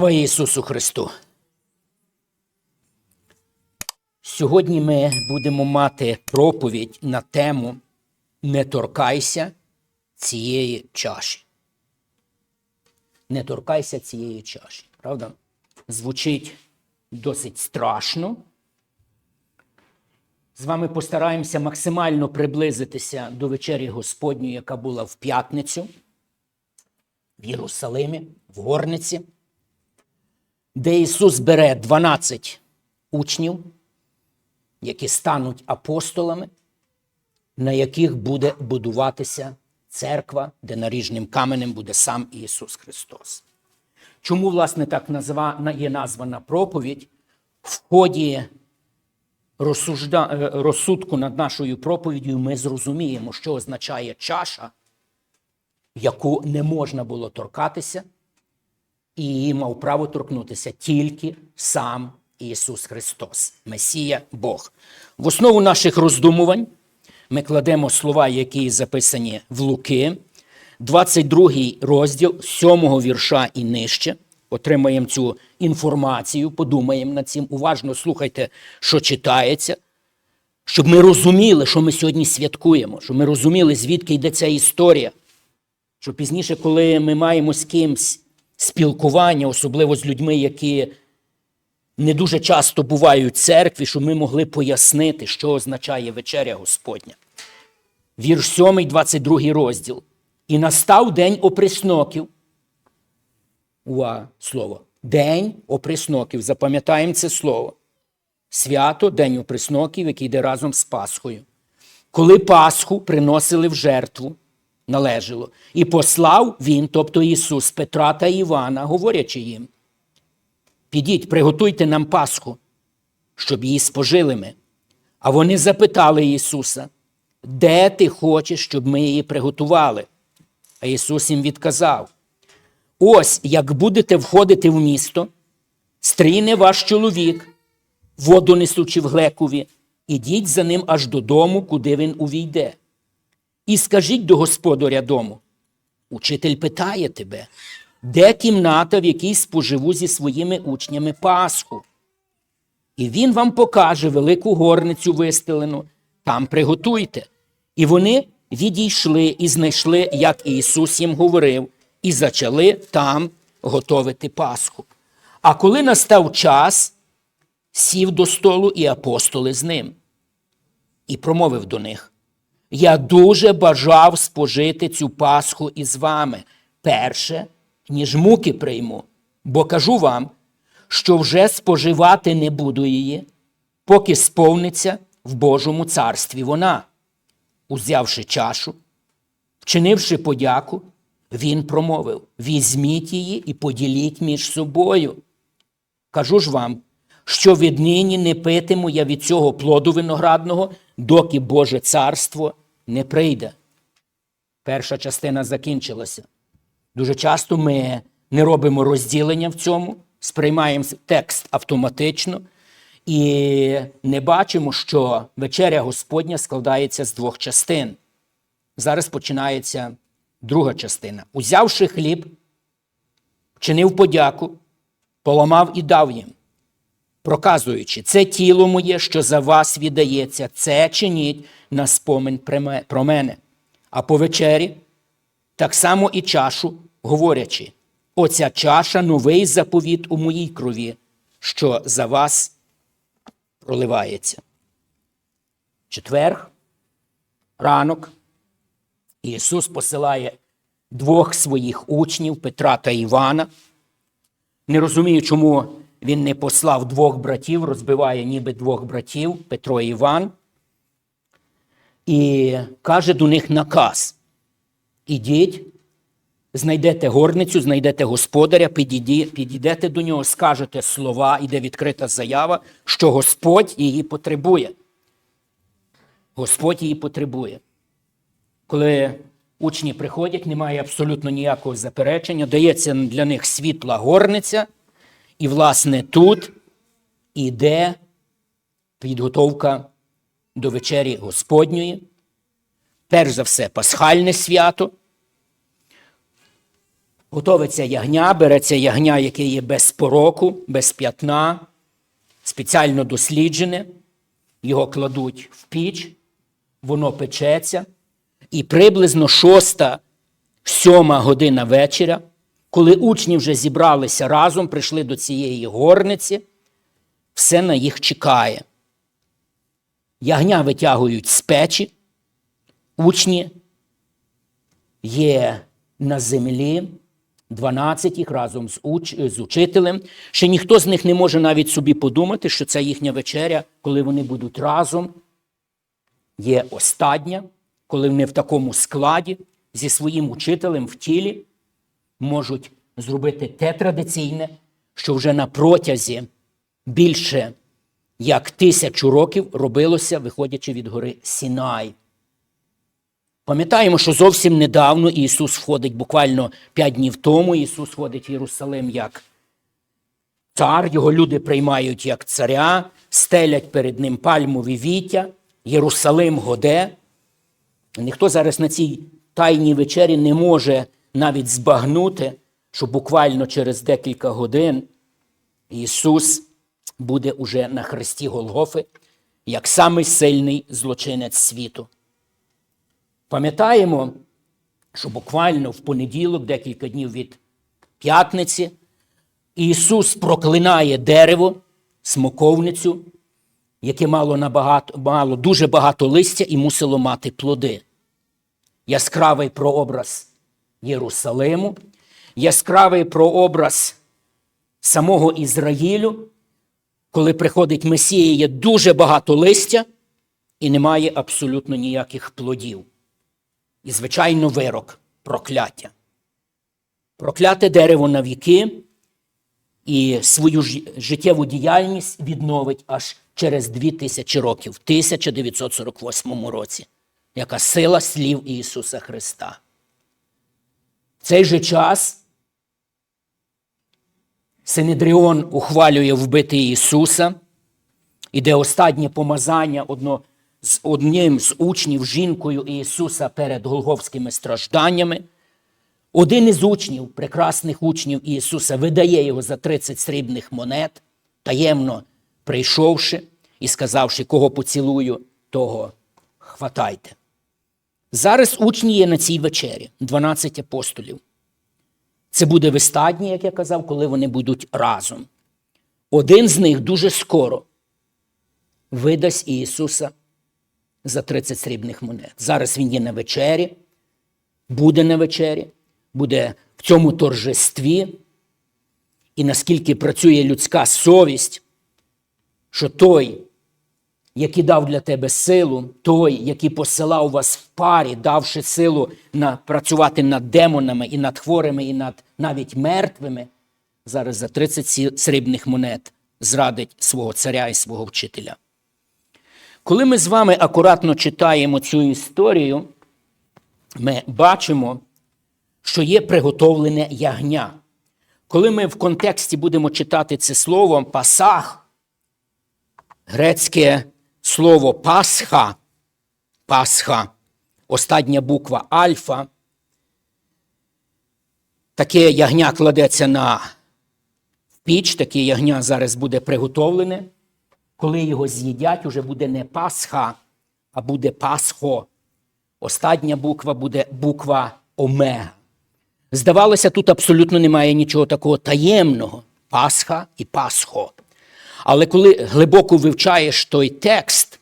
Слава Ісусу Христу! Сьогодні ми будемо мати проповідь на тему Не торкайся цієї чаші. Не торкайся цієї чаші. Правда? Звучить досить страшно. З вами постараємося максимально приблизитися до вечері Господньої, яка була в п'ятницю в Єрусалимі, в горниці де Ісус бере 12 учнів, які стануть апостолами, на яких буде будуватися церква, де наріжним каменем буде сам Ісус Христос. Чому, власне, так є названа проповідь? В ході е, розсудку над нашою проповіддю ми зрозуміємо, що означає чаша, яку не можна було торкатися і її мав право торкнутися тільки сам Ісус Христос, Месія Бог. В основу наших роздумувань ми кладемо слова, які записані в Луки, 22 розділ 7 вірша і нижче. Отримаємо цю інформацію, подумаємо над цим. Уважно слухайте, що читається, щоб ми розуміли, що ми сьогодні святкуємо, щоб ми розуміли, звідки йде ця історія. Щоб пізніше, коли ми маємо з кимсь спілкування, особливо з людьми, які не дуже часто бувають в церкві, щоб ми могли пояснити, що означає вечеря Господня. Вірш 7, 22 розділ. І настав день оприсноків. Уа, слово. День оприсноків. Запам'ятаємо це слово. Свято, День оприсноків, який йде разом з Пасхою. Коли Пасху приносили в жертву, належало. І послав він, тобто Ісус, Петра та Івана, говорячи їм: Підіть, приготуйте нам Пасху, щоб її спожили ми. А вони запитали Ісуса, де ти хочеш, щоб ми її приготували? А Ісус їм відказав: Ось як будете входити в місто, стріне ваш чоловік, воду несучи в глекові, ідіть за ним аж додому, куди він увійде. І скажіть до господаря дому, учитель питає тебе, де кімната, в якій споживу зі своїми учнями Пасху? І він вам покаже велику горницю вистелену, там приготуйте. І вони відійшли і знайшли, як Ісус їм говорив, і почали там готовити Пасху. А коли настав час, сів до столу і апостоли з ним, і промовив до них. Я дуже бажав спожити цю Пасху із вами перше, ніж муки прийму, бо кажу вам, що вже споживати не буду її, поки сповниться в Божому царстві вона. Узявши чашу, вчинивши подяку, він промовив: Візьміть її і поділіть між собою. Кажу ж вам, що віднині не питиму я від цього плоду виноградного, доки Боже царство не прийде. Перша частина закінчилася. Дуже часто ми не робимо розділення в цьому, сприймаємо текст автоматично і не бачимо, що вечеря Господня складається з двох частин. Зараз починається друга частина. Узявши хліб, вчинив подяку, поламав і дав їм проказуючи, це тіло моє, що за вас віддається, це чиніть на спомин про мене. А по вечері так само і чашу, говорячи, оця чаша новий заповіт у моїй крові, що за вас проливається. Четверг, ранок, Ісус посилає двох своїх учнів Петра та Івана. Не розумію, чому він не послав двох братів, розбиває ніби двох братів Петро і Іван. І каже до них наказ: ідіть, знайдете горницю, знайдете господаря, підійдете до нього, скажете слова, іде відкрита заява, що Господь її потребує. Господь її потребує. Коли учні приходять, немає абсолютно ніякого заперечення, дається для них світла горниця. І, власне, тут іде підготовка до вечері Господньої, перш за все, пасхальне свято. Готовиться ягня, береться ягня, яке є без пороку, без п'ятна, спеціально досліджене, його кладуть в піч, воно печеться, і приблизно шоста, сьома година вечора, коли учні вже зібралися разом, прийшли до цієї горниці, все на їх чекає. Ягня витягують з печі, учні є на землі, 12 їх разом з, уч... з учителем. Ще ніхто з них не може навіть собі подумати, що це їхня вечеря, коли вони будуть разом. Є остання, коли вони в такому складі зі своїм учителем в тілі можуть зробити те традиційне, що вже на протязі більше як тисячу років робилося, виходячи від гори Сінай. Пам'ятаємо, що зовсім недавно Ісус входить, буквально п'ять днів тому Ісус входить в Єрусалим як цар, його люди приймають як царя, стелять перед ним пальмові віття, Єрусалим годе. Ніхто зараз на цій тайній вечері не може навіть збагнути, що буквально через декілька годин Ісус буде уже на хресті Голгофи як самий сильний злочинець світу. Пам'ятаємо, що буквально в понеділок, декілька днів від п'ятниці, Ісус проклинає дерево, смоковницю, яке мало, набагато, мало дуже багато листя і мусило мати плоди. Яскравий прообраз Єрусалиму, яскравий прообраз самого Ізраїлю, коли приходить Месія, є дуже багато листя і немає абсолютно ніяких плодів. І, звичайно, вирок, прокляття. Прокляте дерево на віки і свою життєву діяльність відновить аж через дві тисячі років, в 1948 році, яка сила слів Ісуса Христа. В цей же час Синедріон ухвалює вбити Ісуса, іде останнє помазання одно з одним з учнів жінкою Ісуса перед голговськими стражданнями. Один із учнів, прекрасних учнів Ісуса, видає його за 30 срібних монет, таємно прийшовши і сказавши, кого поцілую, того хватайте. Зараз учні є на цій вечері, 12 апостолів. Це буде вистадні, як я казав, коли вони будуть разом. Один з них дуже скоро видасть Ісуса за 30 срібних монет. Зараз він є на вечері, буде на вечері, буде в цьому торжестві. І наскільки працює людська совість, що той, який дав для тебе силу, той, який посилав вас в парі, давши силу на, працювати над демонами і над хворими, і над навіть мертвими, зараз за 30 срібних монет зрадить свого царя і свого вчителя. Коли ми з вами акуратно читаємо цю історію, ми бачимо, що є приготовлене ягня. Коли ми в контексті будемо читати це слово пасах, грецьке слово Пасха, Пасха, остання буква Альфа, таке ягня кладеться на піч, таке ягня зараз буде приготовлене. Коли його з'їдять, уже буде не Пасха, а буде Пасхо. Остання буква буде буква Омега. Здавалося, тут абсолютно немає нічого такого таємного Пасха і Пасхо. Але коли глибоко вивчаєш той текст,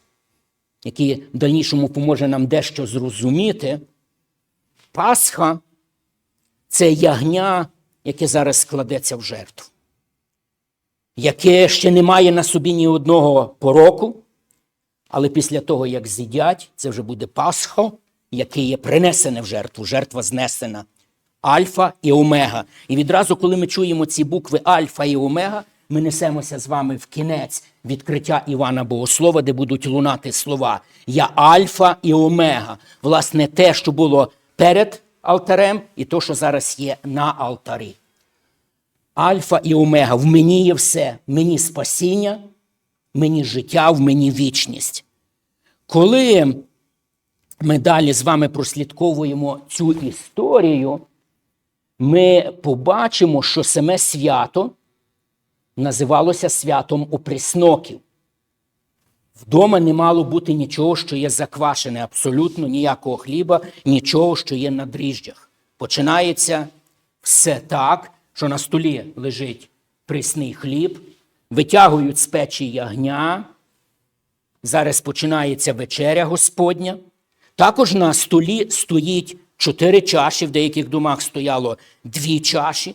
який в дальнішому поможе нам дещо зрозуміти, Пасха це ягня, яке зараз складеться в жертву, яке ще не має на собі ні одного пороку, але після того, як з'їдять, це вже буде Пасхо, яке є принесене в жертву, жертва знесена. Альфа і Омега. І відразу, коли ми чуємо ці букви Альфа і Омега, ми несемося з вами в кінець відкриття Івана Богослова, де будуть лунати слова Я Альфа і Омега. Власне, те, що було перед алтарем, і те, що зараз є на алтарі. Альфа і Омега. В мені є все. В мені спасіння, в мені життя, в мені вічність. Коли ми далі з вами прослідковуємо цю історію, ми побачимо, що саме свято називалося святом оприсноків. Вдома не мало бути нічого, що є заквашене, абсолютно ніякого хліба, нічого, що є на дріжджах. Починається все так, що на столі лежить прісний хліб, витягують з печі ягня. Зараз починається вечеря Господня. Також на столі стоїть чотири чаші, в деяких домах стояло дві чаші.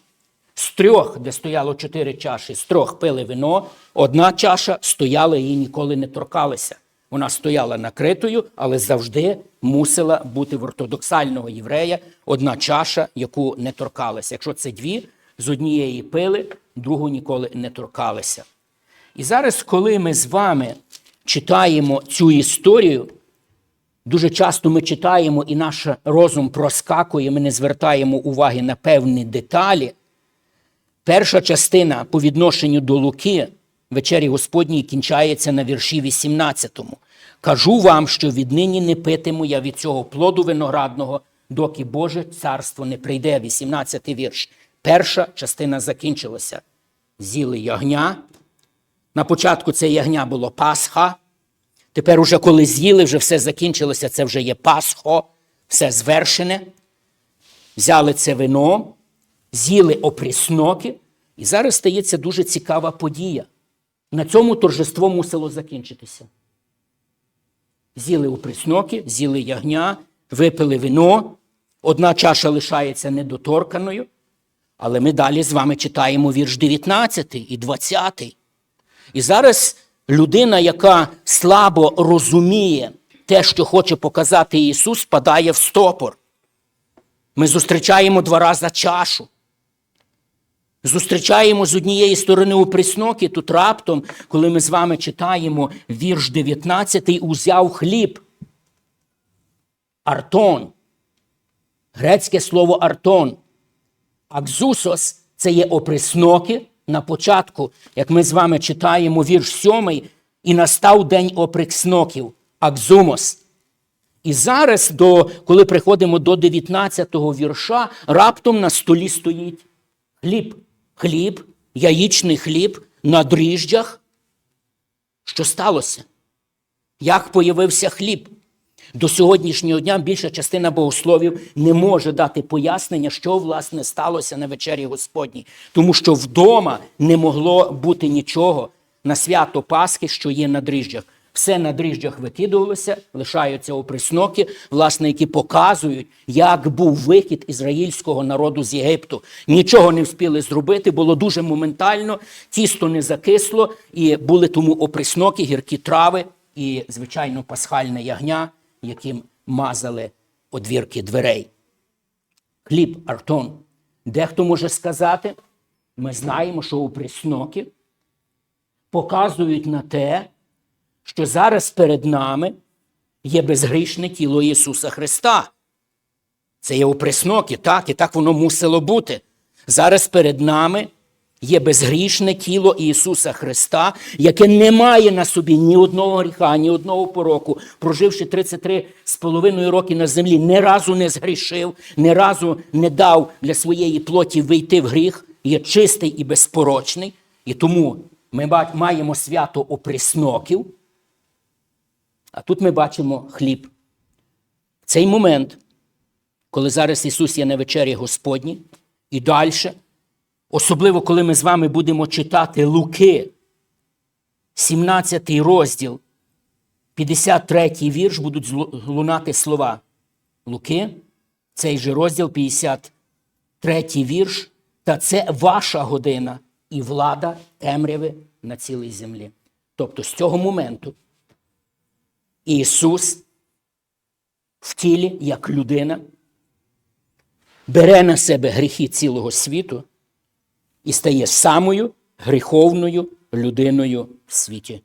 З трьох, де стояло чотири чаші, з трьох пили вино, одна чаша стояла і ніколи не торкалася. Вона стояла накритою, але завжди мусила бути в ортодоксального єврея одна чаша, яку не торкалася. Якщо це дві, з однієї пили, другу ніколи не торкалися. І зараз, коли ми з вами читаємо цю історію, дуже часто ми читаємо і наш розум проскакує, ми не звертаємо уваги на певні деталі. Перша частина по відношенню до Луки вечері Господній кінчається на вірші 18. Кажу вам, що віднині не питиму я від цього плоду виноградного, доки Боже царство не прийде. 18 вірш. Перша частина закінчилася. З'їли ягня. На початку це ягня було Пасха. Тепер, уже коли з'їли, вже все закінчилося, це вже є Пасхо, все звершене. Взяли це вино, з'їли опрісноки, і зараз стається дуже цікава подія. На цьому торжество мусило закінчитися. З'їли опрісноки, з'їли ягня, випили вино, одна чаша лишається недоторканою, але ми далі з вами читаємо вірш 19 і 20. І зараз людина, яка слабо розуміє те, що хоче показати Ісус, падає в стопор. Ми зустрічаємо два рази чашу. Зустрічаємо з однієї сторони у присноки, тут раптом, коли ми з вами читаємо вірш 19, узяв хліб. Артон. Грецьке слово артон. Акзусос це є оприсноки. На початку, як ми з вами читаємо вірш 7, і настав день оприксноків, акзумос. І зараз, до, коли приходимо до 19-го вірша, раптом на столі стоїть хліб. Хліб, яєчний хліб на дріжджах. Що сталося? Як появився хліб? До сьогоднішнього дня більша частина богословів не може дати пояснення, що власне сталося на вечері Господній, тому що вдома не могло бути нічого на свято Пасхи, що є на дріжджах. Все на дріжджах викидувалося, лишаються оприсноки, власне, які показують, як був вихід ізраїльського народу з Єгипту. Нічого не встигли зробити, було дуже моментально, тісто не закисло, і були тому оприсноки, гіркі трави і, звичайно, пасхальне ягня, яким мазали одвірки дверей. Хліб, артон. Дехто може сказати, ми знаємо, що оприсноки показують на те, що зараз перед нами є безгрішне тіло Ісуса Христа. Це є опресноки, так, і так воно мусило бути. Зараз перед нами є безгрішне тіло Ісуса Христа, яке не має на собі ні одного гріха, ні одного пороку, проживши 33 з половиною роки на землі, ні разу не згрішив, ні разу не дав для своєї плоті вийти в гріх, є чистий і безпорочний. І тому ми маємо свято опресноків, а тут ми бачимо хліб. В цей момент, коли зараз Ісус є на вечері Господній, і далі, особливо коли ми з вами будемо читати Луки, 17 розділ, 53 вірш, будуть лунати слова. Луки, цей же розділ, 53 вірш, та це ваша година і влада темряви на цілій землі. Тобто з цього моменту Ісус в тілі, як людина, бере на себе гріхи цілого світу і стає самою гріховною людиною в світі.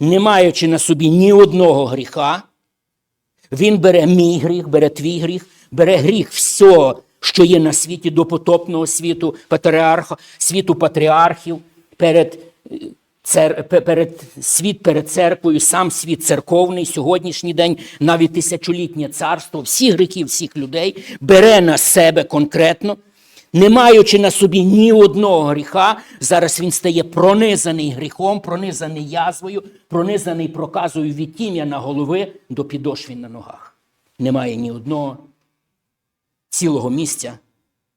Не маючи на собі ні одного гріха, Він бере мій гріх, бере твій гріх, бере гріх всього, що є на світі допотопного світу, патріарха, світу патріархів перед цер, перед світ перед церквою, сам світ церковний, сьогоднішній день, навіть тисячолітнє царство, всі гріхи всіх людей бере на себе конкретно не маючи на собі ні одного гріха, зараз він стає пронизаний гріхом, пронизаний язвою, пронизаний проказою від тім'я на голови до підошві на ногах. Немає ні одного цілого місця,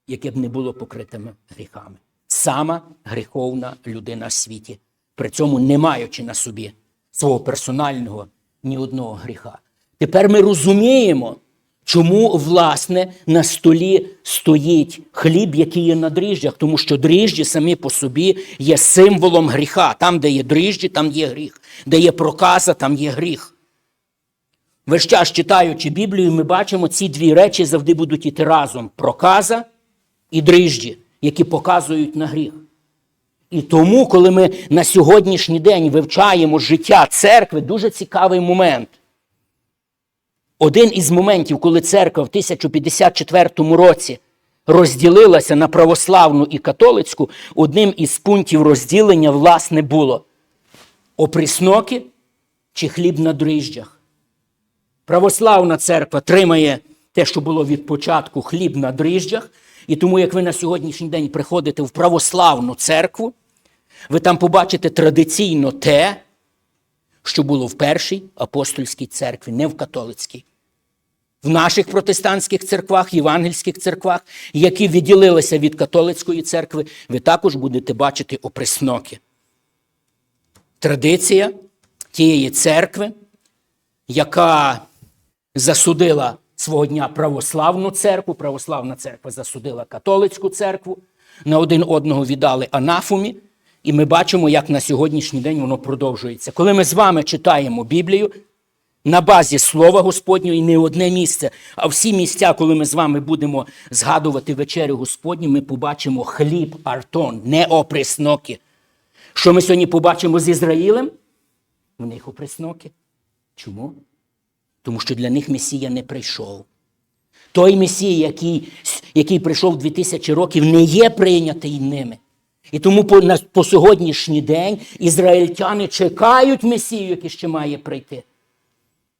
яке б не було покритими гріхами. Сама гріховна людина в світі, при цьому не маючи на собі свого персонального ні одного гріха. Тепер ми розуміємо, чому, власне, на столі стоїть хліб, який є на дріжджах, тому що дріжджі самі по собі є символом гріха. Там, де є дріжджі, там є гріх, де є проказа, там є гріх. Весь час читаючи Біблію, ми бачимо, ці дві речі завжди будуть іти разом: проказа і дріжджі, які показують на гріх. І тому, коли ми на сьогоднішній день вивчаємо життя церкви, дуже цікавий момент. Один із моментів, коли церква в 1054 році розділилася на православну і католицьку, одним із пунктів розділення, власне, було опрісноки чи хліб на дріжджах. Православна церква тримає те, що було від початку хліб на дріжджах. І тому, як ви на сьогоднішній день приходите в православну церкву, ви там побачите традиційно те, що було в першій апостольській церкві, не в католицькій. В наших протестантських церквах, євангельських церквах, які відділилися від католицької церкви, ви також будете бачити опресноки. Традиція тієї церкви, яка засудила свого дня православну церкву, православна церква засудила католицьку церкву, на один одного віддали анафомі, і ми бачимо, як на сьогоднішній день воно продовжується. Коли ми з вами читаємо Біблію, на базі Слова Господнього і не одне місце, а всі місця, коли ми з вами будемо згадувати вечерю Господню, ми побачимо хліб артон, не опресноки. Що ми сьогодні побачимо з Ізраїлем? В них опресноки. Чому? Тому що для них Месія не прийшов. Той Месія, який, який прийшов 2000 років, не є прийнятий ними. І тому по, на, по сьогоднішній день ізраїльтяни чекають Месію, який ще має прийти.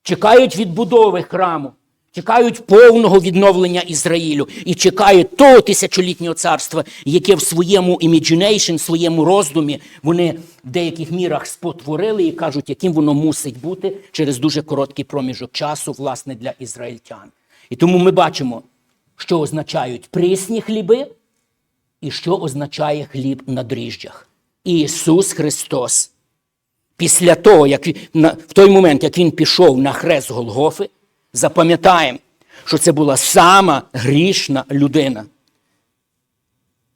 Чекають відбудови храму, чекають повного відновлення Ізраїлю і чекають того тисячолітнього царства, яке в своєму imagination, своєму роздумі вони в деяких мірах спотворили і кажуть, яким воно мусить бути через дуже короткий проміжок часу, власне, для ізраїльтян. І тому ми бачимо, що означають прісні хліби і що означає хліб на дріжджах. Ісус Христос. Після того, як в той момент, як він пішов на хрест Голгофи, запам'ятаємо, що це була сама грішна людина.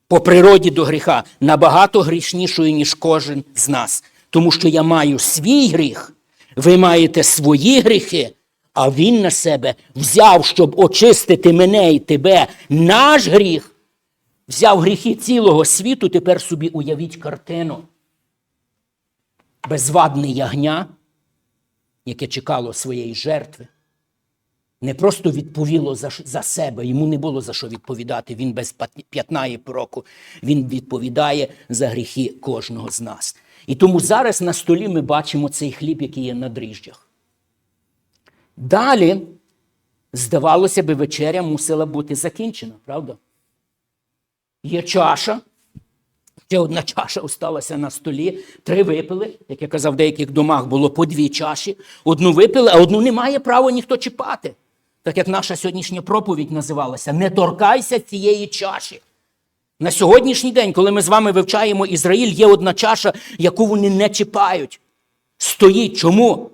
По природі до гріха набагато грішнішою, ніж кожен з нас. Тому що я маю свій гріх, ви маєте свої гріхи, а він на себе взяв, щоб очистити мене і тебе, наш гріх, взяв гріхи цілого світу, тепер собі уявіть картину безвадне ягня, яке чекало своєї жертви, не просто відповіло за, за себе, йому не було за що відповідати. Він без п'ятна і пороку, він відповідає за гріхи кожного з нас. І тому зараз на столі ми бачимо цей хліб, який є на дріжджах. Далі, здавалося би, вечеря мусила бути закінчена, правда? Є чаша. Ще одна чаша осталася на столі, три випили. Як я казав, в деяких домах було по дві чаші. Одну випили, а одну не має права ніхто чіпати. Так як наша сьогоднішня проповідь називалася Не торкайся цієї чаші. На сьогоднішній день, коли ми з вами вивчаємо Ізраїль, є одна чаша, яку вони не чіпають. Стоїть. Чому?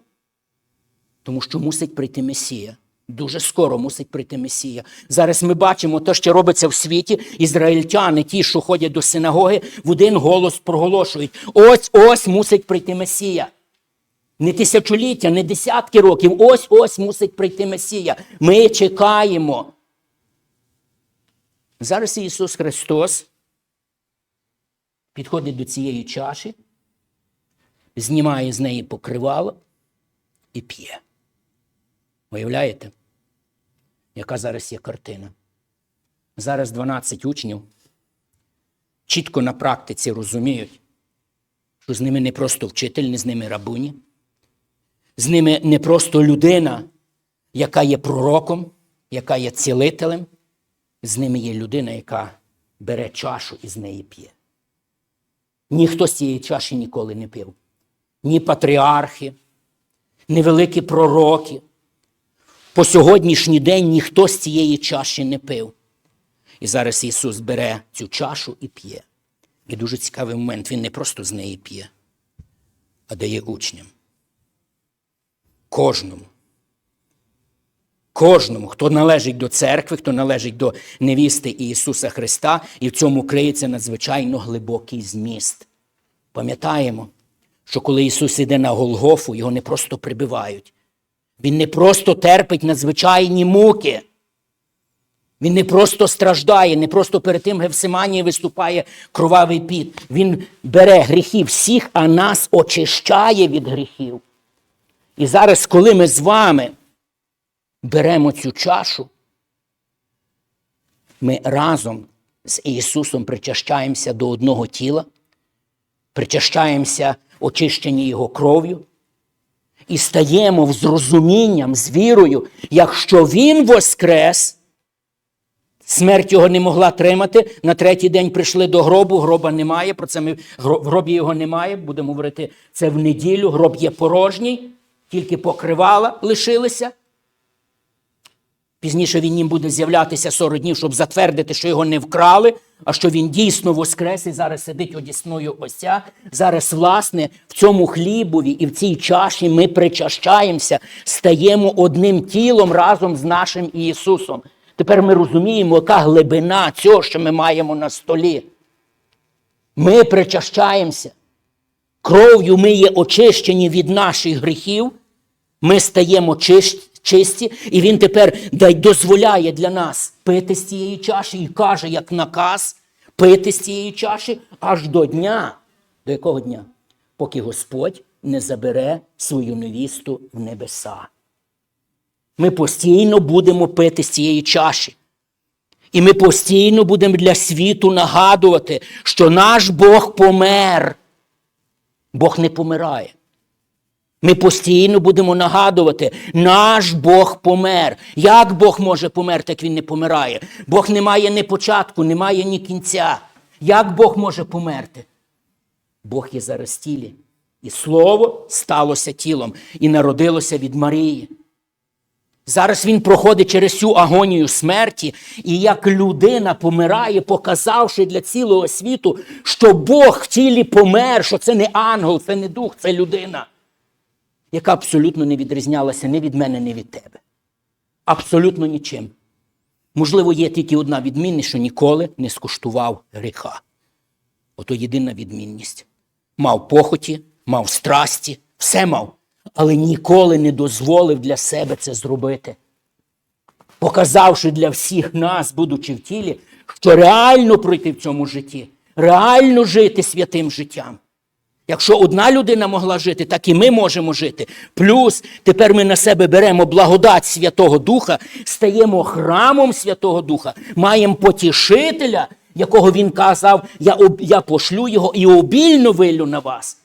Тому що мусить прийти Месія. Дуже скоро мусить прийти Месія. Зараз ми бачимо те, що робиться в світі. Ізраїльтяни, ті, що ходять до синагоги, в один голос проголошують: ось ось мусить прийти Месія. Не тисячоліття, не десятки років. Ось ось мусить прийти Месія. Ми чекаємо. Зараз Ісус Христос підходить до цієї чаші, знімає з неї покривало і п'є. Уявляєте, яка зараз є картина? Зараз 12 учнів чітко на практиці розуміють, що з ними не просто вчитель, не з ними рабуні, з ними не просто людина, яка є пророком, яка є цілителем, з ними є людина, яка бере чашу і з неї п'є. Ніхто з цієї чаші ніколи не пив. Ні патріархи, ні великі пророки. По сьогоднішній день ніхто з цієї чаші не пив. І зараз Ісус бере цю чашу і п'є. І дуже цікавий момент, Він не просто з неї п'є, а дає учням. Кожному. Кожному, хто належить до церкви, хто належить до невісти Ісуса Христа, і в цьому криється надзвичайно глибокий зміст. Пам'ятаємо, що коли Ісус іде на Голгофу, його не просто прибивають. Він не просто терпить надзвичайні муки. Він не просто страждає, не просто перед тим Гевсиманії виступає кровавий піт. Він бере гріхи всіх, а нас очищає від гріхів. І зараз, коли ми з вами беремо цю чашу, ми разом з Ісусом причащаємося до одного тіла, причащаємося очищенні Його кров'ю і стаємо з розумінням, з вірою, якщо Він воскрес, смерть його не могла тримати. На третій день прийшли до гробу, гроба немає. Про це ми в гробі його немає. Будемо говорити це в неділю. Гроб є порожній, тільки покривала лишилися. Пізніше він їм буде з'являтися 40 днів, щоб затвердити, що його не вкрали, а що він дійсно воскрес і зараз сидить одісною ося. Зараз, власне, в цьому хлібові і в цій чаші ми причащаємося, стаємо одним тілом разом з нашим Ісусом. Тепер ми розуміємо, яка глибина цього, що ми маємо на столі. Ми причащаємося. Кров'ю ми є очищені від наших гріхів. Ми стаємо чисті, і він тепер дозволяє для нас пити з цієї чаші і каже, як наказ, пити з цієї чаші аж до дня. До якого дня? Поки Господь не забере свою невісту в небеса. Ми постійно будемо пити з цієї чаші. І ми постійно будемо для світу нагадувати, що наш Бог помер. Бог не помирає. Ми постійно будемо нагадувати, наш Бог помер. Як Бог може померти, як він не помирає? Бог не має ні початку, не має ні кінця. Як Бог може померти? Бог є зараз тілі. І слово сталося тілом і народилося від Марії. Зараз він проходить через цю агонію смерті, і як людина помирає, показавши для цілого світу, що Бог в тілі помер, що це не ангел, це не дух, це людина, яка абсолютно не відрізнялася ні від мене, ні від тебе. Абсолютно нічим. Можливо, є тільки одна відмінність, що ніколи не скуштував гріха. Ото єдина відмінність. Мав похоті, мав страсті, все мав, але ніколи не дозволив для себе це зробити. Показавши для всіх нас, будучи в тілі, що реально пройти в цьому житті, реально жити святим життям. Якщо одна людина могла жити, так і ми можемо жити. Плюс тепер ми на себе беремо благодать Святого Духа, стаємо храмом Святого Духа, маємо потішителя, якого він казав, я, я пошлю його і обільно вилю на вас.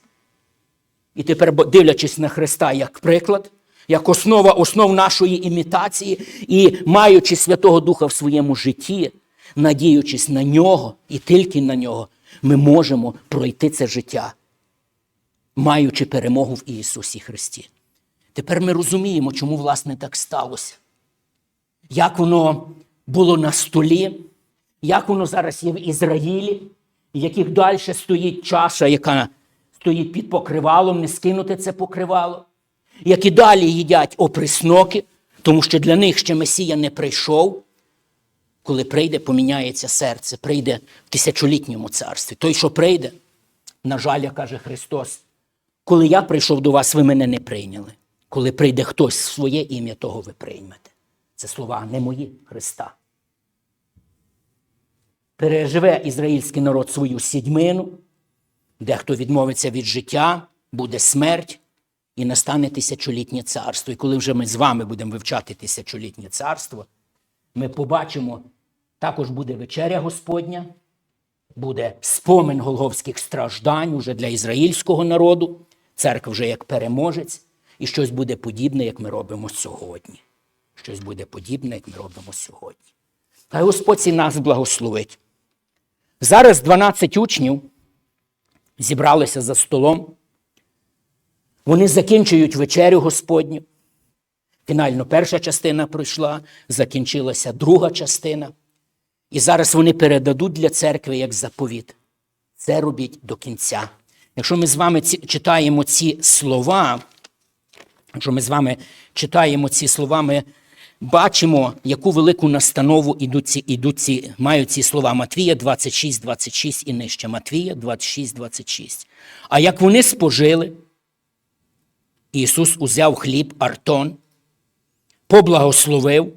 І тепер, дивлячись на Христа як приклад, як основа основ нашої імітації, і маючи Святого Духа в своєму житті, надіючись на нього і тільки на нього, ми можемо пройти це життя, маючи перемогу в Ісусі Христі. Тепер ми розуміємо, чому власне так сталося. Як воно було на столі, як воно зараз є в Ізраїлі, яких далі стоїть чаша, яка стоїть під покривалом, не скинути це покривало, як і далі їдять оприсноки, тому що для них ще Месія не прийшов. Коли прийде, поміняється серце, прийде в тисячолітньому царстві. Той, що прийде, на жаль, як каже Христос, коли я прийшов до вас, ви мене не прийняли. Коли прийде хтось в своє ім'я, того ви приймете. Це слова не мої Христа. Переживе ізраїльський народ свою сідьмину, дехто відмовиться від життя, буде смерть, і настане тисячолітнє царство. І коли вже ми з вами будемо вивчати тисячолітнє царство, ми побачимо, також буде вечеря Господня, буде спомин голговських страждань уже для ізраїльського народу, церква вже як переможець, і щось буде подібне, як ми робимо сьогодні. Щось буде подібне, як ми робимо сьогодні. Хай Господь і нас благословить, Зараз 12 учнів зібралися за столом. Вони закінчують вечерю Господню. Фінально перша частина пройшла, закінчилася друга частина. І зараз вони передадуть для церкви як заповіт. Це робіть до кінця. Якщо ми з вами ці, читаємо ці слова, якщо ми з вами читаємо ці слова, ми бачимо, яку велику настанову ідуть ці, ідуть ці, мають ці слова Матвія 26, 26 і нижче. Матвія 26, 26. А як вони спожили, Ісус узяв хліб, артон, поблагословив,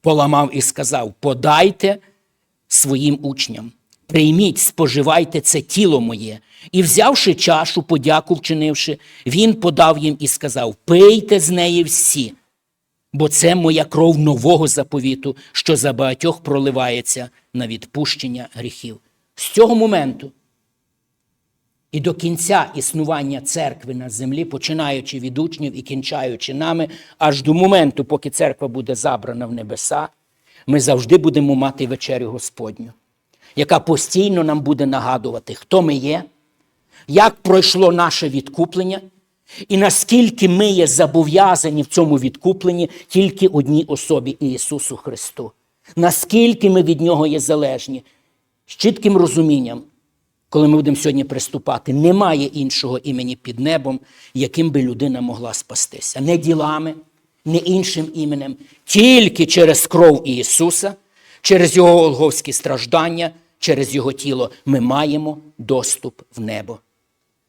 поламав і сказав: Подайте своїм учням, прийміть, споживайте це тіло моє. І взявши чашу, подяку вчинивши, він подав їм і сказав: Пийте з неї всі, бо це моя кров нового заповіту, що за багатьох проливається на відпущення гріхів. З цього моменту і до кінця існування церкви на землі, починаючи від учнів і кінчаючи нами, аж до моменту, поки церква буде забрана в небеса, ми завжди будемо мати вечерю Господню, яка постійно нам буде нагадувати, хто ми є, як пройшло наше відкуплення, і наскільки ми є зобов'язані в цьому відкупленні тільки одній особі Ісусу Христу. Наскільки ми від Нього є залежні, з чітким розумінням, коли ми будемо сьогодні приступати, немає іншого імені під небом, яким би людина могла спастися. Не ділами, не іншим іменем, тільки через кров Ісуса, через Його голговські страждання, через Його тіло ми маємо доступ в небо.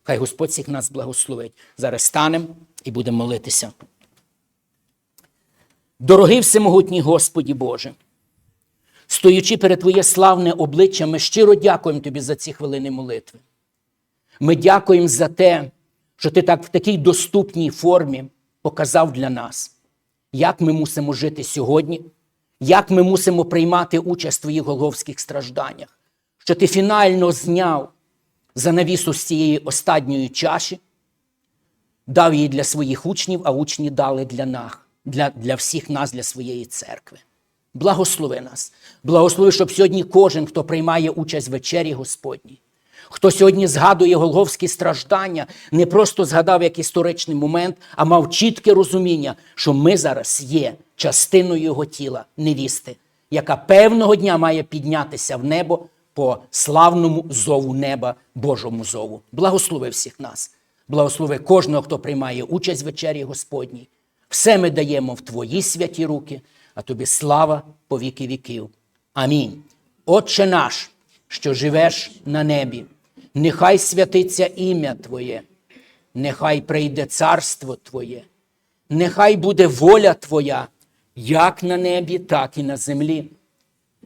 Хай Господь всіх нас благословить. Зараз станемо і будемо молитися. Дорогий всемогутній Господі Боже, стоючи перед Твоє славне обличчя, ми щиро дякуємо Тобі за ці хвилини молитви. Ми дякуємо за те, що Ти так в такій доступній формі показав для нас, як ми мусимо жити сьогодні, як ми мусимо приймати участь в Твоїх голговських стражданнях, що Ти фінально зняв занавісу з цієї останньої чаші, дав її для своїх учнів, а учні дали для нас, для, для всіх нас, для своєї церкви. Благослови нас. Благослови, щоб сьогодні кожен, хто приймає участь в вечері Господній, хто сьогодні згадує голговські страждання, не просто згадав як історичний момент, а мав чітке розуміння, що ми зараз є частиною його тіла, невісти, яка певного дня має піднятися в небо по славному зову неба, Божому зову. Благослови всіх нас. Благослови кожного, хто приймає участь в вечері Господній. Все ми даємо в Твої святі руки, а тобі слава по віки віків. Амінь. Отче наш, що живеш на небі, нехай святиться ім'я Твоє, нехай прийде царство Твоє, нехай буде воля Твоя, як на небі, так і на землі.